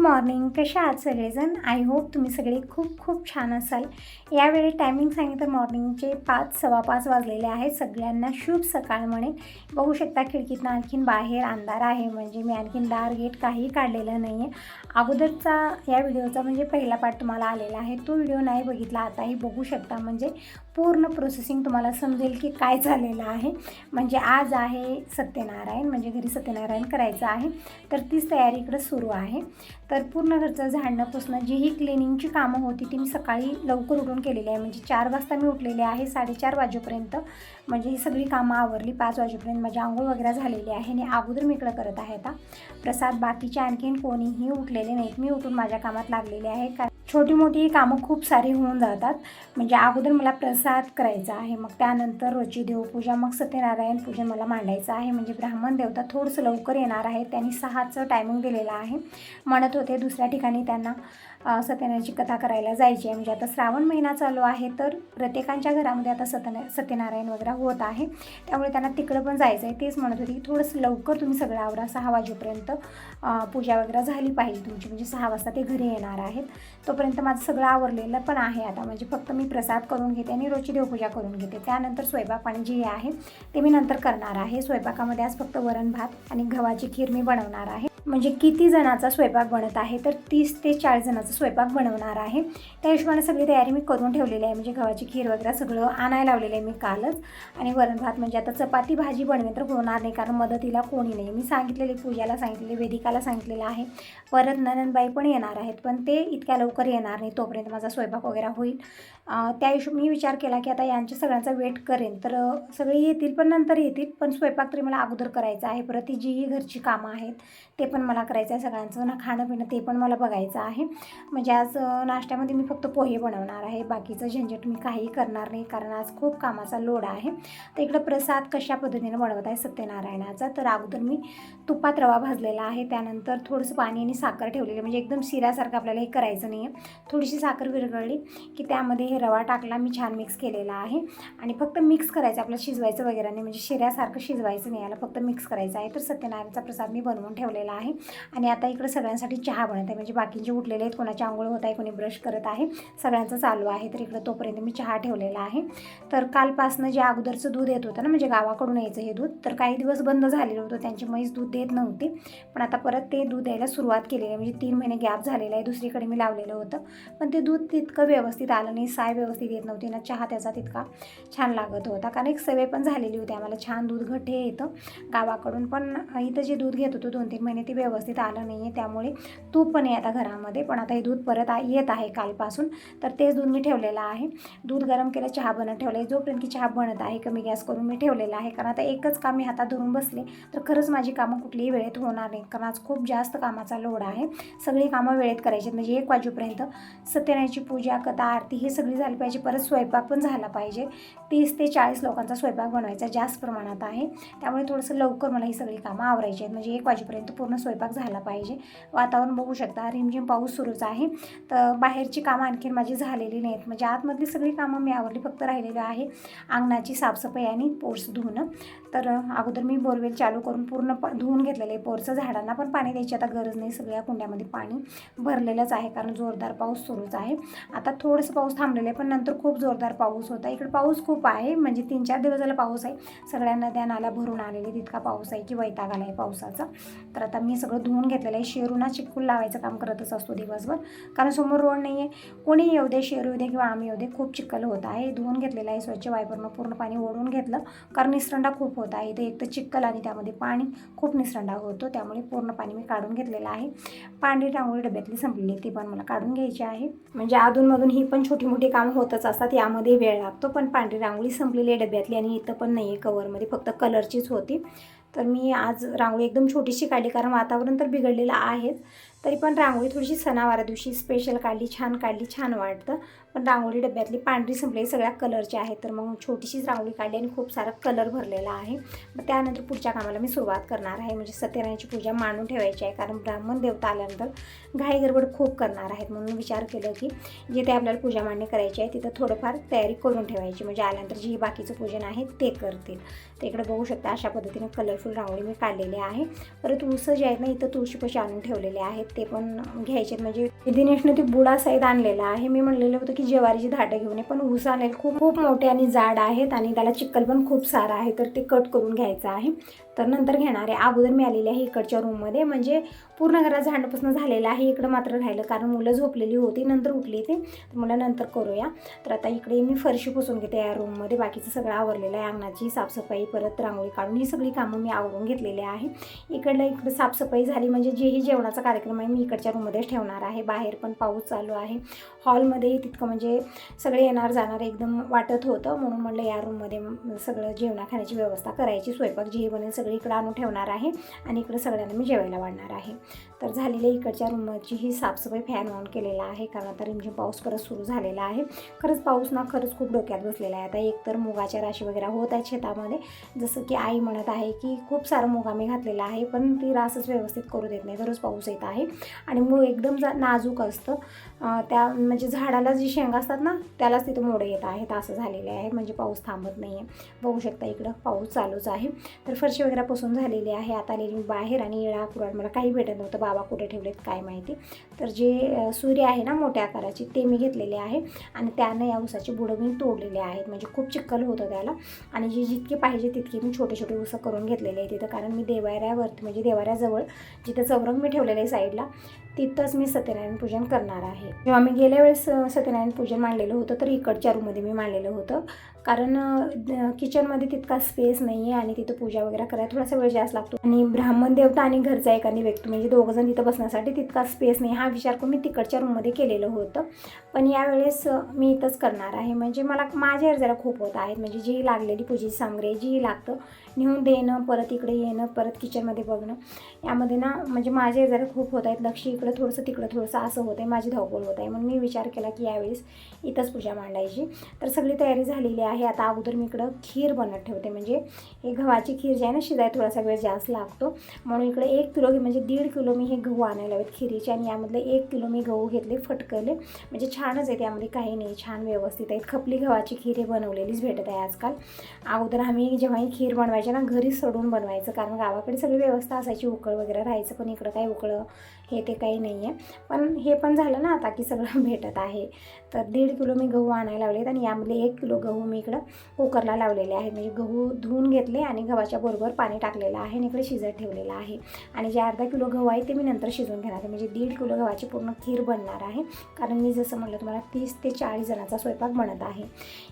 Good morning. कसे आहात सगळेजण? आय होप तुम्ही सगळे खूप खूप छान असाल. यावेळी टायमिंग सांगितलं मॉर्निंगचे पाच सव्वा पाच वाजलेले आहेत. सगळ्यांना शुभ सकाळ म्हणे. बघू शकता खिडकीतनं आणखीन बाहेर अंधार आहे. म्हणजे मी आणखीन दार गेट काहीही काढलेलं नाही आहे अगोदरचा या व्हिडिओचा म्हणजे पहिला पार्ट तुम्हाला आलेला आहे. तो व्हिडिओ नाही बघितला. आताही बघू शकता. म्हणजे पूर्ण प्रोसेसिंग तुम्हाला समजेल की काय झालेलं आहे. म्हणजे आज आहे सत्यनारायण म्हणजे घरी सत्यनारायण करायचं आहे. तर तीच तयारी इकडं सुरू आहे. तर पूर्ण घरचं झाडणं पुसणं जी ही क्लिनिंगची कामं होती ती मी सकाळी लवकर उठून केलेली आहे. म्हणजे चार वाजता मी उठलेले आहे साडेचार वाजेपर्यंत. म्हणजे ही सगळी कामं आवरली पाच वाजेपर्यंत माझी आंघोळ वगैरे झालेली आहे. आणि अगोदर मी इकडं करत आहे आता. प्रसाद बाकीचे आणखीन कोणीही उठलेले नाहीत. मी उठून माझ्या कामात लागलेले आहे. का छोटी मोठी कामं खूप सारी होऊन जातात. म्हणजे अगोदर मला प्रसाद करायचा आहे मग त्यानंतर रोजची देवपूजा मग सत्यनारायण पूजन मला मांडायचं आहे. म्हणजे ब्राह्मण देवता थोडंसं लवकर येणार आहे त्यांनी सहाचं टायमिंग दिलेलं आहे. म्हणत होते दुसऱ्या ठिकाणी त्यांना सत्यनारायणाची कथा करायला जायची आहे. म्हणजे आता श्रावण महिना चालू आहे तर प्रत्येकांच्या घरामध्ये आता सत्यना सत्यनारायण वगैरे होत आहे. त्यामुळे त्यांना तिकडं पण जायचं आहे. तेच म्हणत होते की थोडंसं लवकर तुम्ही सगळं आवरा. सहा वाजेपर्यंत पूजा वगैरे झाली पाहिजे तुमची. म्हणजे सहा वाजता ते घरी येणार आहेत. तोपर्यंत माझं सगळं आवरलेलं पण आहे आता. म्हणजे फक्त मी प्रसाद करून घेते आणि रोजची देवपूजा करून घेते. त्यानंतर स्वयंपाक पाणी जे आहे ते मी नंतर करणार आहे. स्वयंपाकामध्ये आज फक्त वरण भात आणि गव्हाची खीर मी बनवणार आहे. म्हणजे किती जणाचा स्वयंपाक बनत आहे तर तीस ते चाळीस जणाचा स्वयंपाक बनवणार आहे. त्या हिशोबाने सगळी तयारी मी करून ठेवलेली आहे. म्हणजे गव्हाची खीर वगैरे सगळं आणायला लावलेलं आहे मी कालच. आणि वरण भात म्हणजे आता चपाती भाजी बनवे तर होणार नाही कारण मदतीला कोणी नाही. मी सांगितलेले पूजाला सांगितलेले वेदिकाला सांगितलेलं आहे. परत ननंदबाई पण येणार आहेत पण ते इतक्या लवकर येणार नाही तोपर्यंत माझा स्वयंपाक वगैरे होईल. त्या हिशोब मी विचार केला की आता यांच्या सगळ्यांचा वेट करेन. तर सगळे येतील पण नंतर येतील पण स्वयंपाक तरी मला अगोदर करायचा आहे. परत ती जीही घरची कामं आहेत ते पण मला करायचं आहे सगळ्यांचं. ना खाणं पिणं ते पण मला बघायचं आहे. म्हणजे आज नाश्त्यामध्ये मी फक्त पोहे बनवणार आहे. बाकीचं झंझट मी काही करणार नाही कारण आज खूप कामाचा लोड आहे. तर इकडं प्रसाद कशा पद्धतीने बनवत आहे सत्यनारायणाचा? तर अगोदर मी तुपात रवा भाजलेला आहे. त्यानंतर थोडंसं पाणी आणि साखर ठेवलेली. म्हणजे एकदम शिऱ्यासारखं आपल्याला हे करायचं नाही आहे थोडीशी साखर विरघळली की त्यामध्ये हे रवा टाकला. मी छान मिक्स केलेला आहे. आणि फक्त मिक्स करायचं. आपलं शिजवायचं वगैरे नाही. म्हणजे शिऱ्यासारखं शिजवायचं नाही. याला फक्त मिक्स करायचं आहे. तर सत्यनारायणचा प्रसाद मी बनवून ठेवलेला आहे. आणि आता इकडे सगळ्यांसाठी चहा बनत आहे म्हणजे बाकीचे उठलेले आहेत. कोणाची आंघोळ होत आहे कोणी ब्रश करत आहे. सगळ्यांचं चालू आहे. तर इकडं तोपर्यंत मी चहा ठेवलेला आहे. तर कालपासनं जे अगोदरचं दूध येत होतं ना म्हणजे गावाकडून यायचं हे दूध तर काही दिवस बंद झालेलं होतं. त्यांची म्हैस दूध देत नव्हती. पण आता परत ते दूध यायला सुरुवात केलेली आहे. म्हणजे तीन महिने गॅप झालेला आहे. दुसरीकडे मी लावलेलं होतं. पण ते दूध तितकं व्यवस्थित आलं नाही. साय व्यवस्थित येत नव्हती. ना चहा त्याचा तितका छान लागत होता. कारण एक सवय पण झालेली होती आम्हाला. छान दूध घट हे येतं गावाकडून. पण इथं जे दूध घेत होतो दोन तीन महिने ते व्यवस्थित आलं नाही आहे त्यामुळे तूप पण आहे आता घरामध्ये. पण आता हे दूध परत आ येत आहे कालपासून. तर तेच दूध मी ठेवलेलं आहे. दूध गरम केलं चहा बनत ठेवलं आहे जोपर्यंत की चहा बनत आहे कमी गॅस करून मी ठेवलेला आहे. कारण आता एकच काम मी हातात धरून बसले तर खरंच माझी कामं कुठलीही वेळेत होणार नाही कारण आज खूप जास्त कामाचा लोड आहे. सगळी कामं वेळेत करायची आहेत. म्हणजे एक वाजेपर्यंत सत्यनारायणची पूजा कथा आरती हे सगळी झाली पाहिजे. परत स्वयंपाक पण झाला पाहिजे. तीस ते चाळीस लोकांचा स्वयंपाक बनवायचा जास्त प्रमाणात आहे. त्यामुळे थोडंसं लवकर मला ही सगळी कामं आवरायची आहेत. म्हणजे एक वाजेपर्यंत पूर्ण पूर्ण स्वयंपाक झाला पाहिजे. वातावरण बघू शकता. रिमझिम पाऊस सुरूच आहे. तर बाहेरची कामं आणखीन माझी झालेली नाहीत. म्हणजे आतमधली सगळी कामं मी आवरली. फक्त राहिलेली आहे अंगणाची साफसफाई आणि पोर्स धुणं. तर अगोदर मी बोरवेल चालू करून पूर्ण प धुवून घेतलेलं आहे. पोरचं झाडांना पण पाणी द्यायची. आता गरज नाही. सगळ्या कुंड्यामध्ये पाणी भरलेलंच आहे. कारण जोरदार पाऊस सुरूच आहे. आता थोडंसं पाऊस थांबलेलं आहे. पण नंतर खूप जोरदार पाऊस होता. इकडे पाऊस खूप आहे. म्हणजे तीन चार दिवस झाला पाऊस आहे. सगळ्या नद्या नाला भरून आलेले तितका पाऊस आहे की वैताग आला आहे पावसाचा. तर आता मी सगळं धुवून घेतलेलं आहे. शेरूना चिक्कूल लावायचं काम करतच असतो दिवसभर. कारण समोर रोड नाही आहे कोणी येऊ दे शेरू येऊ दे किंवा आम्ही येऊ दे खूप चिखल होत आहे. धुवून घेतलेलं आहे स्वच्छ वायपरनं पूर्ण पाणी ओढून घेतलं. कारण निसरंडा खूप होत आहे. इथे एक तर चिखल आणि त्यामध्ये पाणी खूप निसरंडा होतो. त्यामुळे पूर्ण पाणी मी काढून घेतलेलं आहे. पांढरी रांगोळी डब्यातली संपलेली ती पण मला काढून घ्यायची आहे. म्हणजे अधूनमधून ही पण छोटी मोठी कामं होतच असतात. यामध्ये वेळ लागतो. पण पांढरी रांगोळी संपलेली आहे डब्यातली आणि इथं पण नाही आहे कवरमध्ये फक्त कलरचीच होती. तर मी आज रांगोळी एकदम छोटीशी काढली कारण वातावरण तर बिघडलेलं आहेच. तरी पण रांगोळी थोडीशी सणावारा दिवशी स्पेशल काढली छान काढली छान वाटतं. पण रांगोळी डब्यातली पांढरी संपली सगळ्या कलरची आहे तर मग छोटीशीच रांगोळी काढली आणि खूप सारा कलर भरलेला आहे. मग त्यानंतर पुढच्या कामाला मी सुरुवात करणार आहे. म्हणजे सत्यनारायणची पूजा मांडून ठेवायची आहे. कारण ब्राह्मण देवता आल्यानंतर घाई गडबड खूप करणार आहेत. म्हणून विचार केलं की जिथे आपल्याला पूजा मांडणी करायची आहे तिथं थोडंफार तयारी करून ठेवायची. म्हणजे आल्यानंतर जी बाकीचं पूजन आहे ते करतील. तर इकडे बघू शकता अशा पद्धतीने कलरफुल रांगोळी मी काढलेली आहे. परत उस जे आहेत ना इथं तुळशीपाशी आणून ठेवलेले आहेत. ते पण घ्यायचे. आहेत. म्हणजे दिनेशनं ते बुडा सहित आणलेला आहे. मी म्हणलेलं होतं की ज्वारीची धाटं घेऊन ये पण ऊस आणेल खूप खूप मोठे आणि जाड आहेत आणि त्याला चिक्कल पण खूप सारा आहे तर ते कट करून घ्यायचं आहे. तर नंतर घेणार आहे. अगोदर मी आलेली आहे इकडच्या रूममध्ये म्हणजे पूर्ण घरात झाडपासून झालेलं आहे. इकडं मात्र राहिलं कारण मुलं झोपलेली होती. नंतर उठली ते. तर मला नंतर करूया. तर आता इकडे मी फरशी पुसून घेते या रूममध्ये बाकीचं सगळं आवरलेलं आहे. अंगणाची साफसफाई परत रांगोळी काढून ही सगळी कामं मी आवरून घेतलेली आहे. इकडलं इकडं साफसफाई झाली. म्हणजे जेही जेवणाचा कार्यक्रम आहे मी इकडच्या रूममध्येच ठेवणार आहे. बाहेर पण पाऊस चालू आहे. हॉलमध्येही तितकं म्हणजे सगळे येणार जाणार एकदम वाटत होतं. म्हणून म्हणलं या रूममध्ये सगळं जेवणा खाण्याची व्यवस्था करायची. स्वयंपाक जे बनेल सगळी इकडं आणून ठेवणार आहे आणि इकडं सगळ्यांना मी जेवायला वाढणार आहे. तर झालेल्या इकडच्या रूमची ही साफसफाई फॅन ऑन केलेला आहे. कारण आता रिमझिम पाऊस परत सुरू झालेला आहे. खरंच पाऊस ना खरंच खूप डोक्यात बसलेला आहे. आता एकतर मुगाच्या राशी वगैरे होत आहेत शेतामध्ये. जसं की आई म्हणत आहे की खूप सारं मुगा आम्ही घातलेला आहे. पण ती रासच व्यवस्थित करू देत नाही. दररोज पाऊस येत आहे. आणि मूळ एकदम जा नाजूक असतं. त्या म्हणजे झाडाला जी शेंगा असतात ना त्यालाच तिथं मोडे येत आहेत असं झालेले आहे. म्हणजे पाऊस थांबत नाही आहे बघू शकता इकडं पाऊस चालूच आहे. तर फरशी वगैरे पासून झालेली आहे. आता आलेली मी बाहेर आणि येळा कुराड मला काही भेटत नव्हतं. बाबा कुठे ठेवलेत काय माहिती. तर जे सूर्य आहे ना मोठ्या आकाराची ते मी घेतलेले आहे. आणि त्यानं या ऊसाची बुडं मी तोडलेले आहेत. म्हणजे खूप चिक्कल होतं त्याला. आणि जे जितके पाहिजे तितके मी छोटे छोटे ऊस करून घेतलेले आहे तिथं कारण मी देवाऱ्यावरती म्हणजे देवाऱ्याजवळ जिथं चौरंग मी ठेवलेलं आहे साईडला तिथंच मी सत्यनारायण पूजन करणार आहे. जेव्हा मी गेल्या वेळेस सत्यनारायण पूजन मांडलेलं होतं तर इकडच्या रूममध्ये मी मांडलेलं होतं. कारण किचनमध्ये तितका स्पेस नाही आहे आणि तिथं पूजा वगैरे करायला थोडासा वेळ जास्त लागतो. आणि ब्राह्मण देवता आणि घरचा एखादी व्यक्ती म्हणजे दोघंजण तिथं बसण्यासाठी तितका स्पेस नाही हा विचार करून मी तिकडच्या रूममध्ये केलेलं होतं. पण यावेळेस मी इथंच करणार आहे. म्हणजे मला माझ्यावर जरा खूप होत आहेत. म्हणजे जी लागलेली पूजेची सामग्री आहे, जी लागतं नेऊन देणं परत इकडे येणं परत किचनमध्ये बघणं यामध्ये ना म्हणजे माझे जरा खूप होत आहेत. लक्ष इकडं थोडंसं तिकडं थोडंसं असं होतं आहे माझी धावपळ होत आहे. म्हणून मी विचार केला की यावेळेस इथंच पूजा मांडायची. तर सगळी तयारी झालेली आहे आहे. आता अगोदर मी इकडं खीर बनत ठेवते. म्हणजे हे गव्हाची खीर जी आहे ना शिजायला थोडासा वेळ जास्त लागतो. म्हणून इकडे एक किलो म्हणजे दीड किलो मी हे गहू आणायला हवेत खिरीचे आणि यामधले एक किलो मी गहू घेतले फटकले म्हणजे छानच आहे त्यामध्ये काही नाही छान व्यवस्थित आहेत खपली गव्हाची खीर हे बनवलेलीच भेटत आहे आजकाल. अगोदर आम्ही जेव्हाही खीर बनवायची ना घरी सोडून बनवायचं. कारण गावाकडे सगळी व्यवस्था असायची उकळ वगैरे राहायचं पण इकडं काय उकळं हे ते काही नाही आहे. पण हे पण झालं ना आता की सगळं भेटत आहे. तर दीड किलो मी गहू आणायला लावलेत आणि यामधले एक किलो गहू मी इकडं कुकरला लावलेले आहेत. म्हणजे गहू धुवून घेतले आणि गव्हाच्या बरोबर पाणी टाकलेलं आहे आणि इकडे शिजत ठेवलेलं आहे. आणि जे अर्धा किलो गहू आहे ते मी नंतर शिजवून घेणार आहे. म्हणजे दीड किलो गव्हाची पूर्ण खीर बनणार आहे. कारण मी जसं म्हटलं तुम्हाला तीस ते चाळीस जणांचा स्वयंपाक बनत आहे.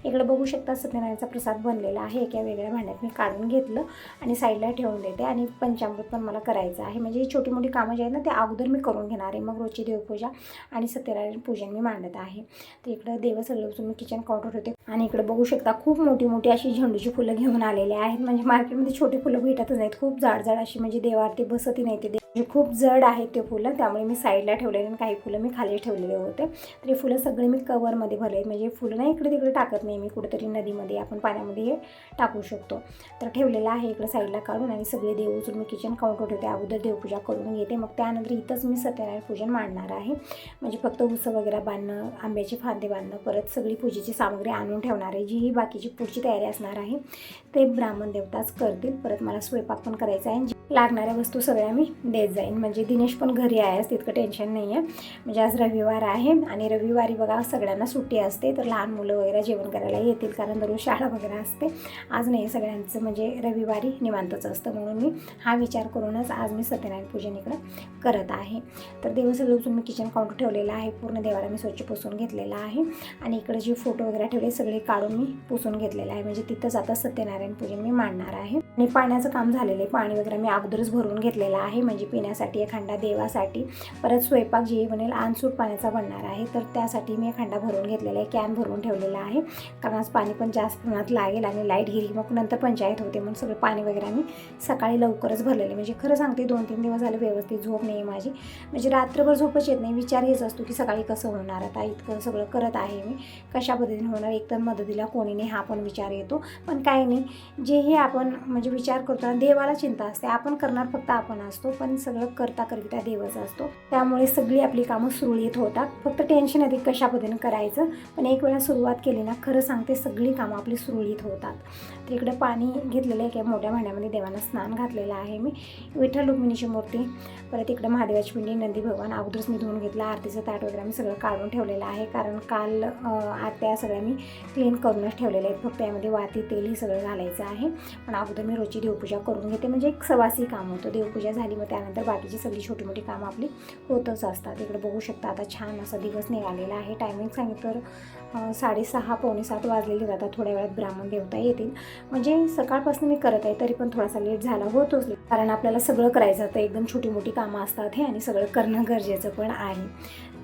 इकडे बघू शकता सत्यनारायणचा प्रसाद बनलेला आहे. एका वेगळ्या भांड्यात मी काढून घेतलं आणि साईडला ठेवून देते आणि पंचामृत पण मला करायचं आहे. म्हणजे छोटी मोठी कामं जी आहेत ना ते अगोदर मी करून घेणार आहे. मग रोजची देवपूजा आणि सत्यनारायण पूजन मी मांडत आहे. तर इकडं देव सगळं मी किचन काउंटर होते. आणि इकडं बघू शकता खूप मोठी मोठी अशी झेंडूची फुलं घेऊन आलेली आहेत. म्हणजे मार्केटमध्ये छोटी फुलं भेटतच नाहीत. खूप जाड जाड अशी म्हणजे देवावरती बसतही नाही ते. देव म्हणजे खूप जड आहेत ते फुलं त्यामुळे मी साईडला ठेवलेले आणि काही फुलं मी खाली ठेवलेले होते. तर हे फुलं सगळे मी कवरमध्ये भरले म्हणजे फुलं नाही इकडे तिकडे टाकत नाही मी. कुठेतरी नदीमध्ये आपण पाण्यामध्ये हे टाकू शकतो. तर ठेवलेलं आहे इकडे साईडला काढून आणि सगळे देव उचलून मी किचन काउंटर ठेवते. अगोदर देवपूजा करून घेते. मग त्यानंतर इथंच मी सत्यनारायण पूजन मांडणार आहे. म्हणजे फक्त उसं वगैरे बांधणं आंब्याचे फांदे बांधणं परत सगळी पूजेची सामग्री आणून ठेवणार आहे. जी ही बाकीची पुढची तयारी असणार आहे ते ब्राह्मण देवताच करतील. परत मला स्वयंपाक पण करायचा आहे. लागणाऱ्या वस्तू सगळ्या मी देत जाईन. म्हणजे दिनेश पण घरी आहे तितकं टेन्शन नाही आहे म्हणजे आज रविवार आहे आणि रविवारी बघा सगळ्यांना सुट्टी असते तर लहान मुलं वगैरे जेवण करायला येतील कारण दररोज शाळा वगैरे असते. आज नाही सगळ्यांचं म्हणजे रविवारी निवांतच असतं म्हणून मी हा विचार करूनच आज मी सत्यनारायण पूजन इकडं करत आहे. तर देव सगळं उचलून मी किचन काउंटर ठेवलेला आहे पूर्ण देवाला मी स्वच्छ पुसून घेतलेला आहे. आणि इकडे जे फोटो वगैरे ठेवले सगळे काढून मी पुसून घेतलेलं आहे. म्हणजे तिथंच आता सत्यनारायण पूजन मी मांडणार आहे. आणि पाण्याचं काम झालेलं आहे. पाणी वगैरे मी अगोदरच भरून घेतलेलं आहे. म्हणजे पिण्यासाठी एखादा देवासाठी. परत स्वयंपाक जे बनेल आणसूट पाण्याचा बनणार आहे. तर त्यासाठी मी एखादा भरून घेतलेला आहे. कॅन भरून ठेवलेला आहे. कारण आज पाणी पण जास्त प्रमाणात लागेल आणि लाइट गेली मग नंतर पंचायत होते. म्हणून सगळं पाणी वगैरे आम्ही सकाळी लवकरच भरलेले म्हणजे खरं सांगते दोन तीन दिवस झाले व्यवस्थित झोप नाही आहे माझी. म्हणजे रात्रभर झोपच येत नाही. विचार हेच असतो की सकाळी कसं होणार आता? इतकं सगळं करत आहे मी. कशा पद्धतीने होणार? एकतर मदतीला कोणी नाही हा पण विचार येतो. पण काही नाही. जेही आपण म्हणजे म्हणजे विचार करतो देवाला चिंता असते. आपण करणार फक्त आपण असतो पण सगळं करता करता देवच असतो. त्यामुळे सगळी आपली कामं सुरळीत होतात. फक्त टेन्शन येते कशा पद्धतीने करायचं पण एक वेळा सुरुवात केली ना खरं सांगते सगळी कामं आपली सुरळीत होतात. तर इकडे पाणी घेतलेलं आहे किंवा मोठ्या भांड्यामध्ये देवांना स्नान घातलेलं आहे मी. विठ्ठल रुक्मिणीची मूर्ती परत इकडे महादेवाची पिंडी नंदी भगवान अगोदरच मी धुवून घेतला आरतीचं ताट वगैरे मी सगळं काढून ठेवलेलं आहे. कारण काल आरत्या सगळ्या मी क्लीन करूनच ठेवलेल्या आहेत. फक्त यामध्ये वाती तेल हे सगळं घालायचं आहे. पण अगोदर मी रोजची देवपूजा करून घेते. म्हणजे एक सवासी काम होतं. देवपूजा झाली मग त्यानंतर बाकीची सगळी छोटी मोठी कामं आपली होतच असतात. इकडे बघू शकता आता छान असा दिवस निघालेला आहे. टायमिंग सांगितलं तर साडेसहा पावणे सात वाजलेले जातात थोड्या वेळात ब्राह्मण देवता येतील. म्हणजे सकाळपासून मी करत आहे तरी पण थोडासा लेट झाला होतोच. कारण आपल्याला सगळं करायचं तर एकदम छोटी मोठी कामं असतात हे आणि सगळं करणं गरजेचं पण आहे.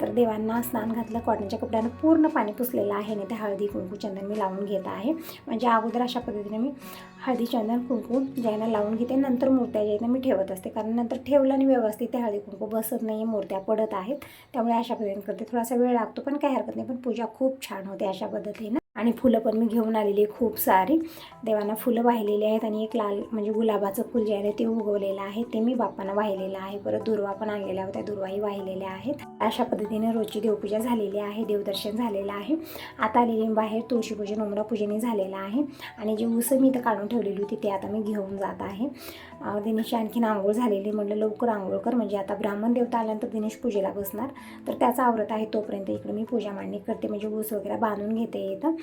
तर देवांना स्नान घातलं कॉटनच्या कपड्यानं पूर्ण पाणी पुसलेलं आहे आणि ते हळदी कुंकू चंदन मी लावून घेत आहे. म्हणजे अगोदर अशा पद्धतीने मी हळदी चंदन कुंकू ज्यांना लावून घेते नंतर मूर्त्या ज्या मी ठेवत असते. कारण नंतर ठेवलं आणि व्यवस्थित ते हळदी कुंकू बसत नाही मूर्त्या पडत आहेत. त्यामुळे अशा पद्धतीने करते. थोडासा वेळ लागतो पण काही हरकत नाही. पण पूजा खूप छान होते अशा पद्धतीनं. आणि फुलं पण मी घेऊन आलेली आहे खूप सारी. देवांना फुलं वाहिलेली आहेत आणि एक लाल म्हणजे गुलाबाचं फुल जे आहे ते उगवलेलं आहे. ते मी बाप्पांना वाहिलेलं आहे. परत दुर्वा पण आणलेल्या होत्या. दुर्वाही वाहिलेल्या आहेत. अशा पद्धतीने रोजची देवपूजा झालेली आहे. देवदर्शन झालेलं आहे. आता आलेली मी बाहेर. तुळशीपूजन उमरा पूजनही झालेलं आहे. आणि जी उसं मी इथं काढून ठेवलेली होती ते आता मी घेऊन जात आहे. दिनेशची आणखीन आंघोळ झालेली म्हटलं लवकर आंघोळ कर. म्हणजे आता ब्राह्मण देवता आल्यानंतर दिनेश पूजेला बसणार. तर त्याचा आवरत आहे. तोपर्यंत इकडे मी पूजा मांडणी करते. म्हणजे ऊस वगैरे बांधून घेते इथं.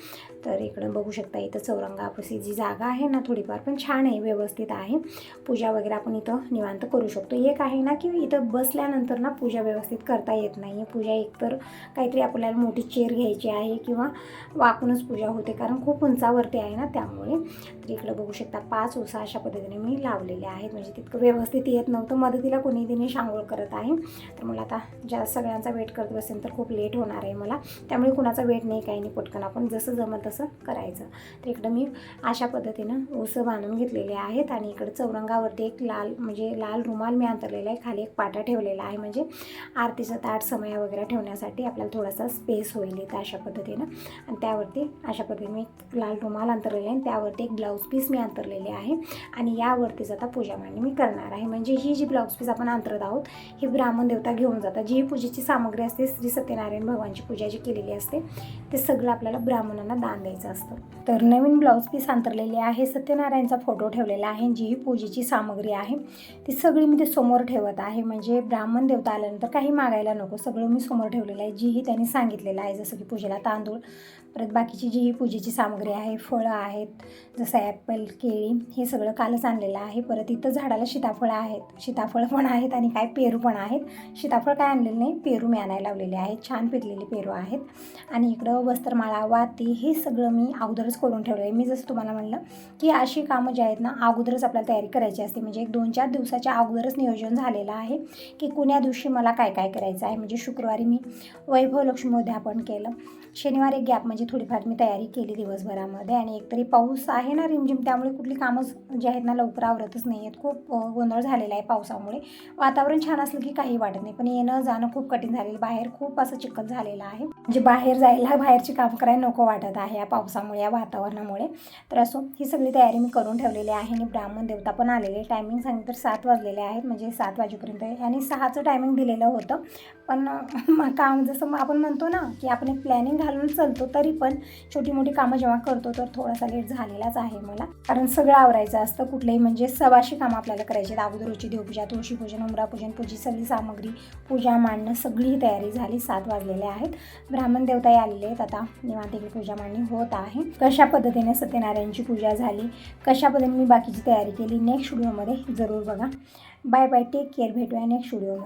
तर इकडं बघू शकता इथं चौरंगापाशी जी जागा आहे ना थोडीफार पण छान आहे व्यवस्थित आहे. पूजा वगैरे आपण इथं निवांत करू शकतो. एक आहे ना की इथं बसल्यानंतर ना पूजा व्यवस्थित करता येत नाही आहे पूजा एकतर काहीतरी आपल्याला मोठी चेअर घ्यायची आहे किंवा वाकूनच पूजा होते कारण खूप उंचावरती आहे ना त्यामुळे. तर इकडं बघू शकता पाच उसा अशा पद्धतीने मी लावलेले आहेत. म्हणजे तितकं व्यवस्थित येत नव्हतं. मदतीला कोणी तिने शांगोळ करत आहे. तर मला आता ज्या सगळ्यांचा वेट करत बसेल तर खूप लेट होणार आहे मला. त्यामुळे कुणाचा वेट नाही काही नाही. पटकन आपण जसं जमल तसं करायचं. तर इकडं मी अशा पद्धतीनं उसं बांधून घेतलेले आहेत आणि इकडं चौरंगावरती एक लाल म्हणजे लाल रुमाल मी अंतरलेला आहे. खाली एक पाटा ठेवलेला आहे. म्हणजे आरतीचं ताट समया वगैरे ठेवण्यासाठी आपल्याला थोडासा स्पेस होईल इथं अशा पद्धतीनं. आणि त्यावरती अशा पद्धतीने मी एक लाल रुमाल अंतरलेला आहे. आणि त्यावरती एक ब्लाऊज ब्लाऊज पीस मी अंतरलेले आहे आणि यावरतीच आता पूजा मांडणी मी करणार आहे. म्हणजे ही जी ब्लाऊज पीस आपण अंतरत आहोत ही ब्राह्मण देवता घेऊन जातात. जी पूजेची सामग्री असते श्री सत्यनारायण भगवानची पूजा जी केलेली असते ते सगळं आपल्याला ब्राह्मणांना दान द्यायचं असतं. तर नवीन ब्लाऊज पीस अंतरलेले आहे. सत्यनारायणचा फोटो ठेवलेला आहे जी ही पूजेची सामग्री आहे ती सगळी मी ते समोर ठेवत आहे. म्हणजे ब्राह्मण देवता आल्यानंतर काही मागायला नको. सगळं मी समोर ठेवलेलं आहे. जीही त्यांनी सांगितलेलं आहे जसं की पूजेला तांदूळ परत बाकीची जी ही पूजेची सामग्री आहे फळं आहेत जसं ॲपल केळी हे सगळं कालच आणलेलं आहे. परत इथं झाडाला सीताफळं आहेत. सीताफळं पण आहेत आणि काय पेरू पण आहेत. सीताफळ काय आणलेलं नाही पेरू मी आणायला लावलेले आहेत. छान पिकलेले पेरू आहेत. आणि इकडं वस्त्रमाळा वाती हे सगळं मी अगोदरच करून ठेवलं आहे मी जसं तुम्हाला म्हणलं की अशी कामं जी आहेत ना अगोदरच आपल्याला तयारी करायची असते. म्हणजे एक दोन चार दिवसाच्या अगोदरच नियोजन झालेलं आहे की कुण्या दिवशी मला काय काय करायचं आहे. म्हणजे शुक्रवारी मी वैभव लक्ष्मीध्यापन केलं. शनिवारी गॅप म्हणजे थोडीफार मी तयारी केली दिवसभरामध्ये आणि एकतरी पाऊस आहे ना रिमझिम त्यामुळे कुठली कामं जी आहेत ना लवकर आवरतच नाही आहेत. खूप गोंधळ झालेला आहे पावसामुळे. वातावरण छान असलं की काही वाटत नाही पण येणं जाणं खूप कठीण झालेलं बाहेर खूप असं चिकट झालेलं आहे. म्हणजे बाहेर जायला बाहेरची कामं करायला नको वाटत आहे या पावसामुळे या वातावरणामुळे. तर असो ही सगळी तयारी मी करून ठेवलेली आहे आणि ब्राह्मण देवता पण आलेले टायमिंग सांगितलं तर सात वाजलेले आहेत म्हणजे सात वाजेपर्यंत. आणि सहाचं टायमिंग दिलेलं होतं. पण काम जसं मग आपण म्हणतो ना की आपण एक प्लॅनिंग घालून चालतो तरी पण छोटी मोठी कामं जेव्हा करतो तर थोडासा लेट झालेलाच आहे मला. कारण सगळं आवरायचं असतं कुठलंही म्हणजे सवाशी कामं आपल्याला करायची आहेत. अगोदरची देवपूजा तुळशीपूजन उमरापूजन पूजी सगळी सामग्री पूजा मांडणं सगळी तयारी झाली. सात वाजलेले आहेत. ब्राह्मण देवताही आलेले आहेत आता. निवांत इकडे पूजा मांडणी होत आहे. कशा पद्धतीने सत्यनारायणची पूजा झाली? कशा पद्धतीने मी बाकीची तयारी केली? नेक्स्ट व्हिडिओमध्ये जरूर बघा. बाय बाय टेक केअर भेटूया नेक्स्ट व्हिडिओ